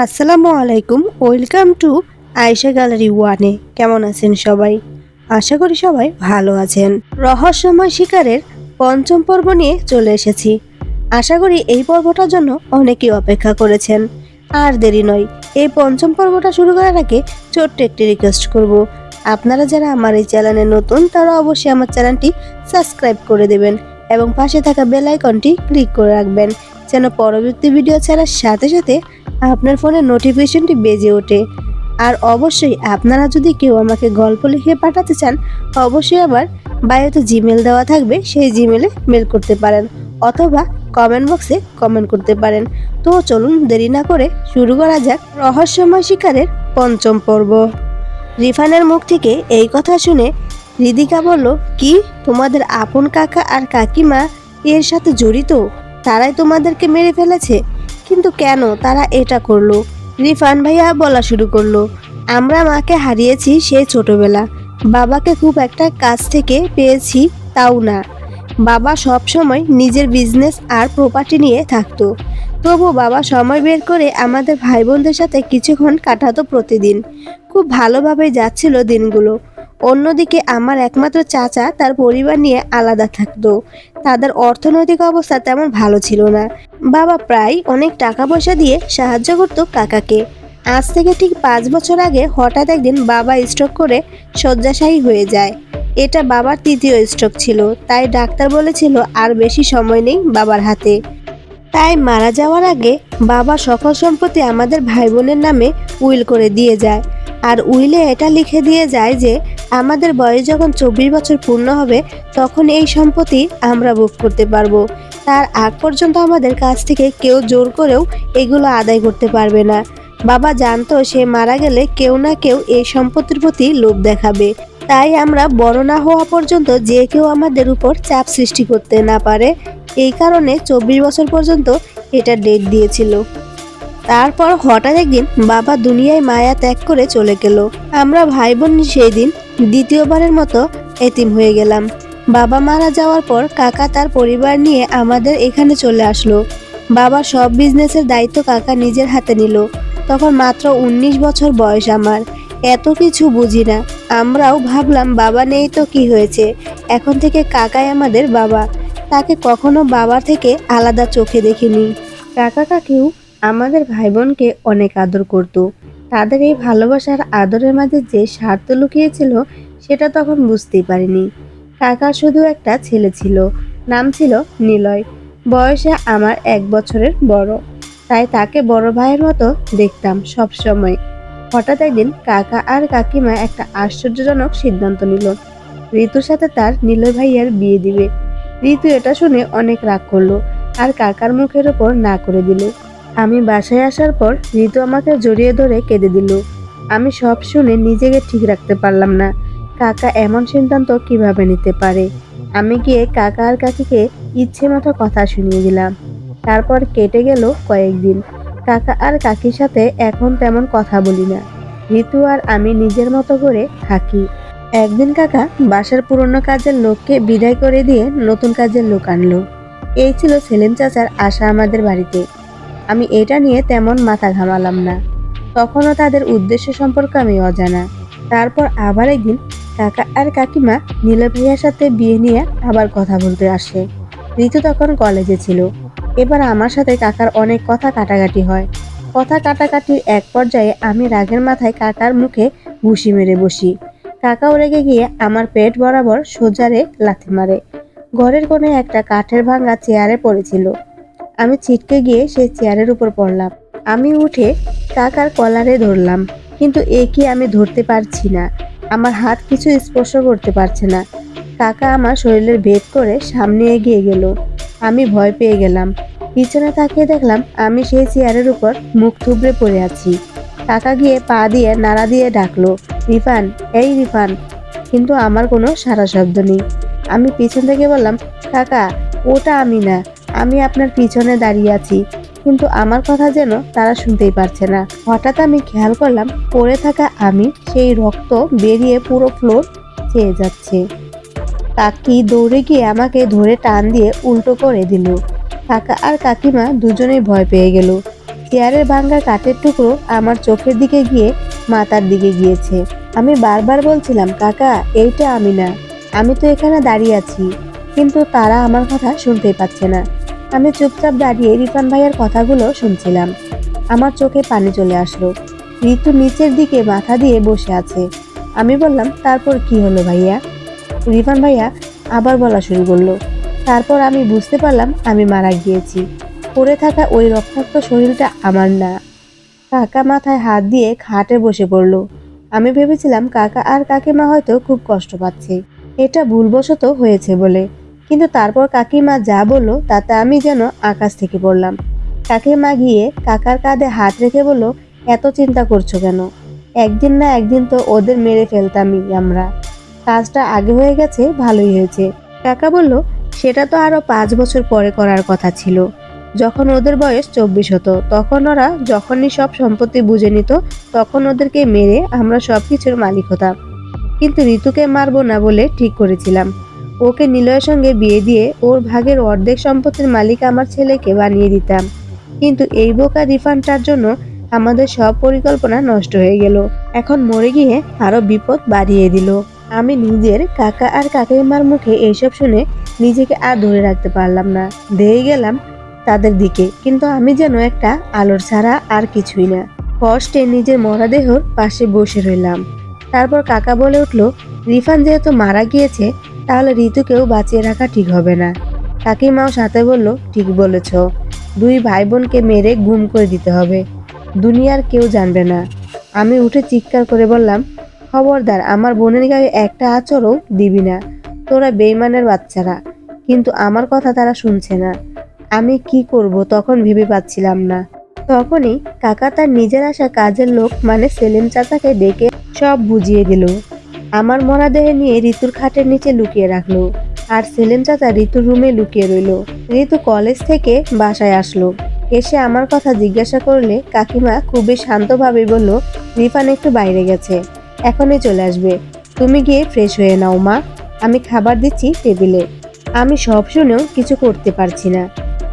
আসসালামু আলাইকুম, welcome to Ayesha gallery ওয়ানে। কেমন আছেন সবাই? আশা করি সবাই ভালো আছেন। রহস্যময় শিকারের পঞ্চম পর্ব নিয়ে চলে এসেছি। আশা করি এই পর্বটার জন্য অনেকেই অপেক্ষা করেছেন। আর দেরি নয়, এই পঞ্চম পর্বটা শুরু করার আগে ছোট্ট একটি রিকোয়েস্ট করব। আপনারা যারা আমার এই চ্যানেলে নতুন, তারা অবশ্যই আমার চ্যানেলটি সাবস্ক্রাইব করে দেবেন। এবং পাশে থাকা বেল আইকনটি ক্লিক করে রাখবেন, যেন পরবর্তী ভিডিও ছাড়ার সাথে সাথে আপনার ফোনে নোটিফিকেশনটি বেজে ওঠে। আর অবশ্যই আপনারা যদি কেউ আমাকে গল্প লিখে পাঠাতে চান, অবশ্যই আমার বায়োতে জিমেল দেওয়া থাকবে, সেই জিমেলে মেল করতে পারেন অথবা কমেন্ট বক্সে কমেন্ট করতে পারেন। তো চলুন দেরি না করে শুরু করা যাক রহস্যময় শিকারের পঞ্চম পর্ব। রিফানের মুখ থেকে এই কথা শুনে রিদিকা বলল, কি? তোমাদের আপন কাকা আর কাকিমা এর সাথে জড়িত? তারাই তোমাদেরকে মেরে ফেলেছে। কিন্তু কেন তারা এটা করল? রিফান ভাইয়া বলা শুরু করল, আমরা মাকে হারিয়েছি সে ছোটবেলা। বাবাকে খুব একটা কাজ থেকে পেয়েছি তাও না। বাবা সব সময় নিজের বিজনেস আর প্রপার্টি নিয়ে থাকতো। তবু বাবা সময় বের করে আমাদের ভাই বোনদের সাথে কিছুক্ষণ কাটাতো প্রতিদিন। খুব ভালোভাবে যাচ্ছিল দিনগুলো। অন্যদিকে আমার একমাত্র চাচা তার পরিবার নিয়ে আলাদা থাকতো। তাদের অর্থনৈতিক অবস্থা তেমন ভালো ছিল না। বাবা প্রায় অনেক টাকা পয়সা দিয়ে সাহায্য করত কাকাকে। আজ থেকে ঠিক পাঁচ বছর আগে হঠাৎ একদিন বাবা স্ট্রোক করে শয্যাশায়ী হয়ে যায়। এটা বাবার তৃতীয় স্ট্রোক ছিল, তাই ডাক্তার বলেছিল আর বেশি সময় নেই বাবার হাতে। তাই মারা যাওয়ার আগে বাবা সকল সম্পত্তি আমাদের ভাই বোনের নামে উইল করে দিয়ে যায়। আর উইলে এটা লিখে দিয়ে যায় যে, আমাদের বয়স যখন চব্বিশ বছর পূর্ণ হবে, তখন এই সম্পত্তি আমরা ভোগ করতে পারব। তার আগ পর্যন্ত আমাদের কাছ থেকে কেউ জোর করেও এগুলো আদায় করতে পারবে না। বাবা জানতো সে মারা গেলে কেউ না কেউ এই সম্পত্তির প্রতি লোভ দেখাবে। তাই আমরা বড় না হওয়া পর্যন্ত যে কেউ আমাদের উপর চাপ সৃষ্টি করতে না পারে। এই কারণে চব্বিশ বছর পর্যন্ত এটা ডেট দিয়েছিল। তারপর হঠাৎ একদিন বাবা দুনিয়ায় মায়া ত্যাগ করে চলে গেল। আমরা ভাই বোন সেই দিন দ্বিতীয়বারের মতো এতিম হয়ে গেলাম। বাবা মারা যাওয়ার পর কাকা তার পরিবার নিয়ে আমাদের এখানে চলে আসলো। বাবা সব বিজনেসের দায়িত্ব কাকা নিজের হাতে নিল। তখন মাত্র উনিশ বছর বয়স আমার। এত কিছু বুঝি না। আমরাও ভাবলাম, বাবা নেই তো, কি হয়েছে? এখন থেকে কাকাই আমাদের বাবা। তাকে কখনো বাবা থেকে আলাদা চোখে দেখিনি। কাকা কাকিও আমাদের ভাই বোনকে অনেক আদর করত। তাদের এই ভালোবাসার আদরের মাঝে যে স্বার্থ লুকিয়েছিল, সেটা তখন বুঝতেই পারিনি। কাকা শুধু একটা ছেলে ছিল, নাম ছিল নিলয়। বয়সে আমার এক বছরের বড়। তাই তাকে বড় ভাইয়ের মতো দেখতাম সব সময় হঠাৎ একদিন কাকা আর কাকিমা একটা আশ্চর্যজনক সিদ্ধান্ত নিল। ঋতুর সাথে তার নিলয় ভাইয়ার বিয়ে দিবে। ঋতু এটা শুনে অনেক রাগ করল আর কাকার মুখের ওপর না করে দিল। আমি বাসায় আসার পর ঋতু আমাকে জড়িয়ে ধরে কেঁদে দিল। আমি সব শুনে নিজেকে ঠিক রাখতে পারলাম না। কাকা এমন সিদ্ধান্ত কীভাবে নিতে পারে? আমি গিয়ে কাকা আর কাকিকে ইচ্ছে মতো কথা শুনিয়ে দিলাম। তারপর কেটে গেল কয়েকদিন। কাকা আর কাকির সাথে এখন তেমন কথা বলি না। ঋতু আর আমি নিজের মতো করে থাকি। একদিন কাকা বাসার পুরনো কাজের লোককে বিদায় করে দিয়ে নতুন কাজের লোক আনলো। এই ছিল সেলিম চাচার আশা আমাদের বাড়িতে। আমি এটা নিয়ে তেমন মাথা ঘামালাম না। তখনও তাদের উদ্দেশ্য সম্পর্কে আমি অজানা। তারপর আবার একদিন কাকা আর কাকিমা নীল ভাইয়ার সাথে বিয়ে নিয়ে আবার কথা বলতে আসে। ঋতু তখন কলেজে ছিল। এবার আমার সাথে কাকার অনেক কথা কাটাকাটি হয়। কথা কাটাকাটির এক পর্যায়ে আমি রাগের মাথায় কাকার মুখে ঘুষি মেরে বসি। কাকাও রেগে গিয়ে আমার পেট বরাবর সোজারে লাথি মারে। ঘরের কোণে একটা কাঠের ভাঙা চেয়ারে পড়েছিল। আমি ছিটকে গিয়ে সেই চেয়ারের উপর পড়লাম। আমি উঠে টাকার কলারে ধরলাম, কিন্তু এ কি আমি ধরতে পারছি না? আমার হাত কিছু স্পর্শ করতে পারছে না। কাকা আমার শরীরের ভেদ করে সামনে এগিয়ে গেল। আমি ভয় পেয়ে গেলাম। পিছনে তাকিয়ে দেখলাম আমি সেই চেয়ারের উপর মুখ থুবড়ে পড়ে আছি। কাকা গিয়ে পা দিয়ে নাড়া দিয়ে ডাকলো। রিফান, এই রিফান, কিন্তু আমার কোনো সারা শব্দ নেই। আমি পিছন থেকে বললাম, কাকা, ওটা আমি না, আমি আপনার পিছনে দাঁড়িয়ে আছি। কিন্তু আমার কথা যেন তারা শুনতেই পারছে না। হঠাৎ আমি খেয়াল করলাম, পড়ে থাকা আমি সেই রক্ত বেরিয়ে পুরো ফ্লোর চেয়ে যাচ্ছে। কাকি দৌড়ে গিয়ে আমাকে ধরে টান দিয়ে উল্টো করে দিল। কাকা আর কাকিমা দুজনেই ভয় পেয়ে গেল। চেয়ারের ভাঙ্গা কাঠের টুকরো আমার চোখের দিকে গিয়ে মাথার দিকে গিয়েছে। আমি বারবার বলছিলাম, কাকা, এইটা আমি না। আমি তো এখানে দাঁড়িয়ে আছি। কিন্তু তারা আমার কথা শুনতেই পাচ্ছে না। আমি চুপচাপ দাঁড়িয়ে রিফান ভাইয়ের কথাগুলো শুনছিলাম। আমার চোখে পানি চলে আসলো। ঋতু নিচের দিকে মাথা দিয়ে বসে আছে। আমি বললাম, তারপর কি হলো ভাইয়া? রিফান ভাইয়া আবার বলা শুরু করল। তারপর আমি বুঝতে পারলাম, আমি মারা গিয়েছি। পড়ে থাকা ওই রক্তাক্ত শরীরটা আমার না। কাকা মাথায় হাত দিয়ে খাটে বসে পড়ল। আমি ভেবেছিলাম কাকা আর কাকিমা হয়তো খুব কষ্ট পাচ্ছে। এটা ভুলবশত হয়েছে বলে। কিন্তু তারপর কাকিমা যা বলল, তাতে আমি যেন আকাশ থেকে পড়লাম। কাকিমা গিয়ে কাকার কাঁধে হাত রেখে বলল, এত চিন্তা করছ কেন? একদিন না একদিন তো ওদের মেরে ফেলতামই আমরা। কাজটা আগে হয়ে গেছে, ভালোই হয়েছে। কাকা বলল, সেটা তো আরও পাঁচ বছর পরে করার কথা ছিল। যখন ওদের বয়স চব্বিশ হতো, তখন ওরা যখনই সব সম্পত্তি বুঝে নিত, তখন ওদেরকে মেরে আমরা সব কিছুর মালিক হতাম। কিন্তু ঋতুকে মারবো না বলে ঠিক করেছিলাম। ওকে নিলয়ের সঙ্গে বিয়ে দিয়ে ওর ভাগের অর্ধেক সম্পত্তির মালিক আমার ছেলেকে বানিয়ে দিতাম। কিন্তু এই বোকা রিফান্ডটার জন্য আমাদের সব পরিকল্পনা নষ্ট হয়ে গেল। এখন মরে গিয়ে আরও বিপদ বাড়িয়ে দিল। আমি নিজের কাকা আর কাকিমার মুখে এইসব শুনে নিজেকে আর ধরে রাখতে পারলাম না। ধেয়ে গেলাম তাদের দিকে। কিন্তু আমি যেন একটা আলোর ছাড়া আর কিছুই না। কষ্টে নিজের মরাদেহর পাশে বসে রইলাম। তারপর কাকা বলে উঠল, রিফান যেহেতু মারা গিয়েছে, তাহলে ঋতুকেও বাঁচিয়ে রাখা ঠিক হবে না। কাকিমাও সাথে বলল, ঠিক বলেছ। দুই ভাই বোনকে মেরে গুম করে দিতে হবে। দুনিয়ার কেউ জানবে না। আমি উঠে চিৎকার করে বললাম, খবরদার, আমার বোনের গায়ে একটা আচরও দিবি না। তোরা বেইমানের বাচ্চারা। কিন্তু আমার কথা তারা শুনছে না। আমি কি করব তখন ভেবে পাচ্ছিলাম না। তখনই কাকা তার নিজের আসা কাজের লোক মানে সেলিম চাচাকে ডেকে সব বুঝিয়ে দিল। আমার মরাদেহে নিয়ে ঋতুর খাটের নিচে লুকিয়ে রাখল আর সেলিম চাচা ঋতুর রুমে লুকিয়ে রইল। ঋতু কলেজ থেকে বাসায় আসলো। এসে আমার কথা জিজ্ঞাসা করলে কাকিমা খুবই শান্তভাবে বলল, রিফান একটু বাইরে গেছে, এখনই চলে আসবে। তুমি গিয়ে ফ্রেশ হয়ে নাও মা। আমি খাবার দিচ্ছি টেবিলে। আমি সব শুনেও কিছু করতে পারছি না।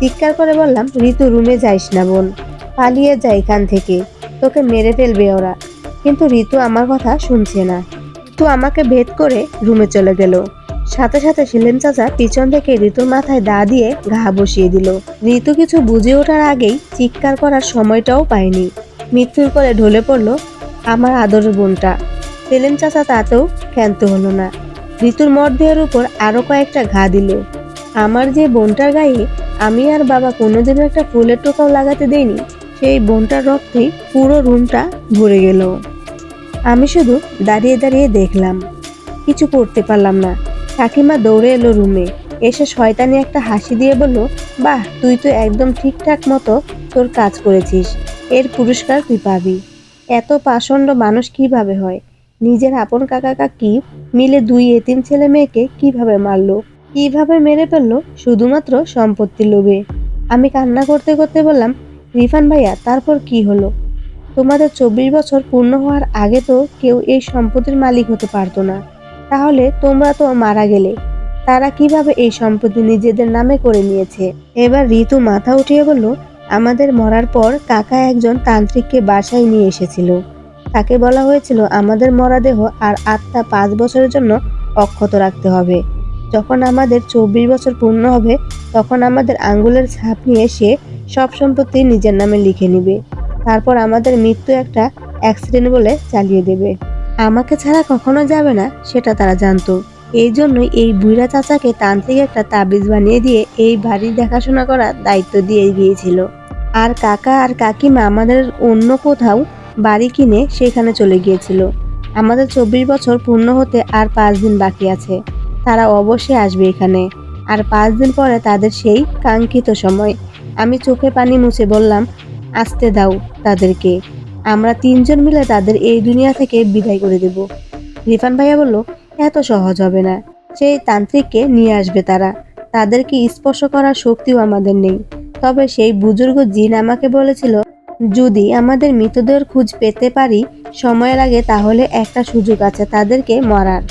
চিৎকার করে বললাম, ঋতু, রুমে যাইস না বোন, পালিয়ে যা এখান থেকে, তোকে মেরে ফেলবে ওরা। কিন্তু ঋতু আমার কথা শুনছে না। ঋতু আমাকে ভেদ করে রুমে চলে গেল। সাথে সাথে শিলেন চাচা পিছন থেকে ঋতুর মাথায় দা দিয়ে ঘা বসিয়ে দিল। ঋতু কিছু বুঝে ওঠার আগেই চিৎকার করার সময়টাও পায়নি। মৃত্যুর কোলে ঢলে পড়ল আমার আদরের বোনটা। সেলেম চাচা তাতেও ক্ষান্ত হলো না। ঋতুর মরদেহের উপর আরও কয়েকটা ঘা দিল। আমার যে বোনটার গায়ে আমি আর বাবা কোনোদিনও একটা ফুলের টোকাও লাগাতে দেইনি। সেই বোনটার রক্তেই পুরো রুমটা ভরে গেল। আমি শুধু দাঁড়িয়ে দাঁড়িয়ে দেখলাম। কিছু করতে পারলাম না। কাকিমা দৌড়ে এলো রুমে। এসে শয়তানি একটা হাসি দিয়ে বলল, বাহ, তুই তো একদম ঠিকঠাক মতো তোর কাজ করেছিস। এর পুরস্কার তুই পাবি। এত পাষণ্ড মানুষ কীভাবে হয়? নিজের আপন কাকা কাকি মিলে দুই এতিম ছেলে মেয়েকে কীভাবে মারলো? কীভাবে মেরে ফেলল? শুধুমাত্র সম্পত্তির লোভে। আমি কান্না করতে করতে বললাম, রিফান ভাইয়া, তারপর কি হলো? তোমাদের চব্বিশ বছর পূর্ণ হওয়ার আগে তো কেউ এই সম্পত্তির মালিক হতে পারতো না। তাহলে তোমরা তো মারা গেলে। তারা কীভাবে এই সম্পত্তি নিজেদের নামে করে নিয়েছে? এবার ঋতু মাথা উঠিয়ে বলল, আমাদের মরার পর কাকা একজন তান্ত্রিককে বাসায় নিয়ে এসেছিল। তাকে বলা হয়েছিল, আমাদের মরাদেহ আর আত্মা পাঁচ বছরের জন্য অক্ষত রাখতে হবে। যখন আমাদের চব্বিশ বছর পূর্ণ হবে, তখন আমাদের আঙ্গুলের ছাপ নিয়ে সে সব সম্পত্তি নিজের নামে লিখে নিবে। তারপর আমাদের মৃত্যু একটা অ্যাক্সিডেন্ট বলে চালিয়ে দেবে। আমাকে ছাড়া কখনো যাবে না, সেটা তারা জানতো। এই জন্যই এই বুড়া চাচাকে তান্ত্রিক একটা তাবিজ বানিয়ে দিয়ে এই বাড়ি দেখাশোনা করার দায়িত্ব দিয়ে গিয়েছিল। আর কাকা আর কাকিমা আমাদের অন্য কোথাও বাড়ি কিনে সেখানে চলে গিয়েছিল। আমাদের চব্বিশ বছর পূর্ণ হতে আর পাঁচ দিন বাকি আছে। তারা অবশ্যই আসবে এখানে। আর পাঁচ দিন পরে তাদের সেই কাঙ্ক্ষিত সময়। আমি চোখে পানি মুছে বললাম, আসতে দাও তাদেরকে। আমরা তিনজন মিলে তাদের এই দুনিয়া থেকে বিদায় করে দেব। রিফান ভাইয়া বলল, এত সহজ হবে না। সেই তান্ত্রিককে নিয়ে আসবে তারা। তাদেরকে স্পর্শ করার শক্তিও আমাদের নেই। তবে সেই বুজুর্গ জিন আমাকে বলেছিল, যদি আমাদের মৃতদেহের খোঁজ পেতে পারি সময়ের আগে, তাহলে একটা সুযোগ আছে তাদেরকে মারার।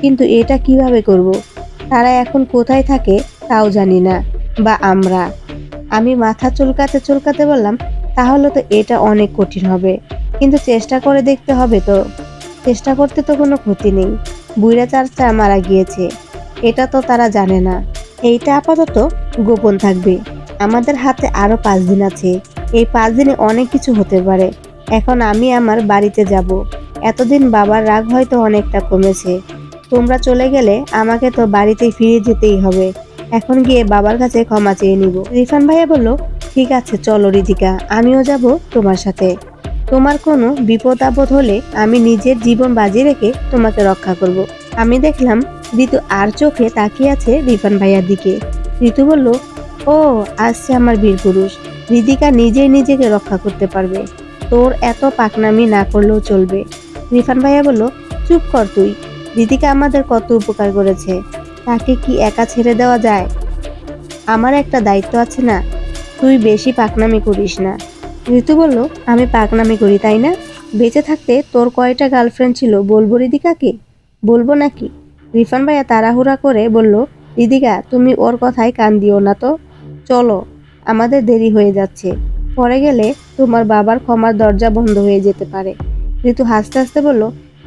কিন্তু এটা কীভাবে করব। তারা এখন কোথায় থাকে তাও জানি না, বা আমরা। আমি মাথা চুলকাতে চুলকাতে বললাম, তাহলে তো এটা অনেক কঠিন হবে। কিন্তু চেষ্টা করে দেখতে হবে তো। চেষ্টা করতে তো কোনো ক্ষতি নেই। বুইরা চার্চা মারা গিয়েছে। এটা তো তারা জানে না। এইটা আপাতত গোপন থাকবে। আমাদের হাতে আরও পাঁচ দিন আছে। এই পাঁচ দিনে অনেক কিছু হতে পারে। এখন আমি আমার বাড়িতে যাব। এতদিন বাবার রাগ হয়তো অনেকটা কমেছে। তোমরা চলে গেলে আমাকে তো বাড়িতে ফিরে যেতেই হবে। এখন গিয়ে বাবার কাছে ক্ষমা চেয়ে নিব। রিফান ভাইয়া বলল, ঠিক আছে, চলো রিদিকা আমিও যাব তোমার সাথে। তোমার কোনো বিপদ আপদ হলে আমি নিজের জীবন বাজি রেখে তোমাকে রক্ষা করব। আমি দেখলাম ঋতু আর চোখে তাকিয়ে আছে রিফান ভাইয়ার দিকে। ঋতু বলল, ও, আসছে আমার বীর পুরুষ। রিদিকা নিজেই নিজেকে রক্ষা করতে পারবে। তোর এত পাকনামি না করলেও চলবে। রিফান ভাইয়া বলল, চুপ কর তুই। রিদিকা আমাদের কত উপকার করেছে। তাকে কি একা ছেড়ে দেওয়া যায়? আমার একটা দায়িত্ব আছে না, তুই বেশি পাকনামি করিস না। ঋতু বলল, আমি পাকনামি করি, তাই না? বেঁচে থাকতে তোর কয়টা গার্লফ্রেন্ড ছিল, বলব রিদিকাকে? বলব নাকি? রিফান ভাইয়া তাড়াহুড়া করে বলল, রিদিকা, তুমি ওর কথায় কান দিও না তো। চলো, আমাদের দেরি হয়ে যাচ্ছে। পরে গেলে তোমার বাবার ক্ষমার দরজা বন্ধ হয়ে যেতে পারে। ঋতু হাসতে হাসতে বলল,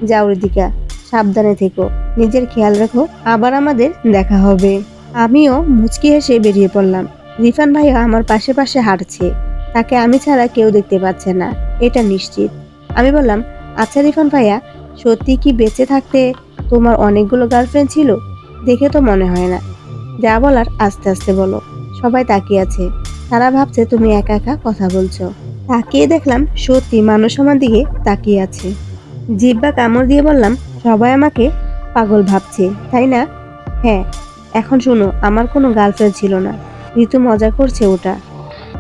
যাও রিদিকা সাবধানে থেকো। নিজের খেয়াল রেখো, আবার আমাদের দেখা হবে। আমিও মুচকি হেসে বেরিয়ে পড়লাম। রিফান ভাইয়া আমার পাশে পাশে হাঁটছে। তাকে আমি ছাড়া কেউ দেখতে পাচ্ছে না। এটা নিশ্চিত। আমি বললাম আচ্ছা রিফান ভাইয়া, সত্যি কি বেঁচে থাকতে তোমার অনেকগুলো গার্লফ্রেন্ড ছিল? দেখে তো মনে হয় না। যা বলার আস্তে আস্তে বলো। সবাই তাকিয়ে আছে। তারা ভাবছে তুমি একা একা কথা বলছো। তাকিয়ে দেখলাম সত্যি মানুষ আমার দিকে তাকিয়ে আছে। জিব্বা কামড় দিয়ে বললাম সবাই আমাকে পাগল ভাবছে, তাই না? হ্যাঁ এখন শোনো, আমার কোনো গার্লফ্রেন্ড ছিল না। ঋতু মজা করছে ওটা।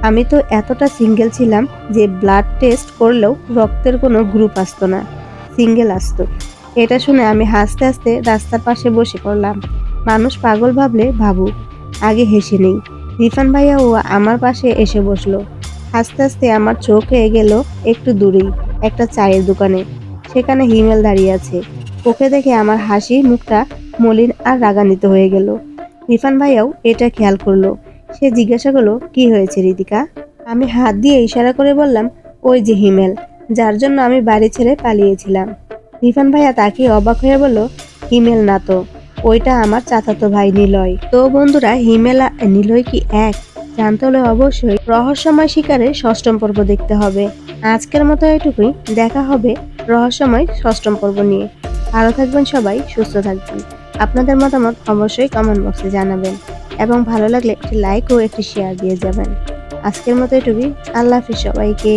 আমি তো এতটা সিঙ্গেল ছিলাম যে ব্লাড টেস্ট করলেও রক্তের কোনো গ্রুপ আসতো না। সিঙ্গেল আসতো। এটা শুনে আমি হাসতে হাসতে রাস্তার পাশে বসে পড়লাম। মানুষ পাগল ভাবলে ভাবুক, আগে হেসে নেই। রিফান ভাইয়া ও আমার পাশে এসে বসল। হাসতে হাসতে আমার চোখে গেল একটু দূরেই, একটা চায়ের দোকানে। সেখানে হিমেল দাঁড়িয়ে আছে। ওকে দেখে আমার হাসি, মুখটা মলিন আর রাগান্বিত হয়ে গেল। রিফান ভাইয়াও এটা খেয়াল করল। সে জিজ্ঞাসা করল, কি হয়েছে রিতিকা? আমি হাত দিয়ে ইশারা করে বললাম, ওই যে হিমেল, যার জন্য আমি বাড়ি ছেড়ে পালিয়েছিলাম। রিফান ভাইয়া তাকে অবাক হয়ে বলল, হিমেল না তো, ওইটা আমার চাচাতো ভাই নিলয়। তো বন্ধুরা, হিমেল আর নিলয় কি এক? জানতে হলে অবশ্যই রহস্যময় শিকারের ষষ্ঠম পর্ব দেখতে হবে। আজকের মতো এটুকুই। দেখা হবে রহস্যময় ষষ্ঠম পর্ব নিয়ে। ভালো থাকবেন সবাই, সুস্থ থাকবেন। আপনাদের মতামত অবশ্যই কমেন্ট বক্সে জানাবেন এবং ভালো লাগলে একটি লাইক ও একটি শেয়ার দিয়ে যাবেন। আজকের মতো এটুকুই। আল্লাহ হাফিজ সবাইকে।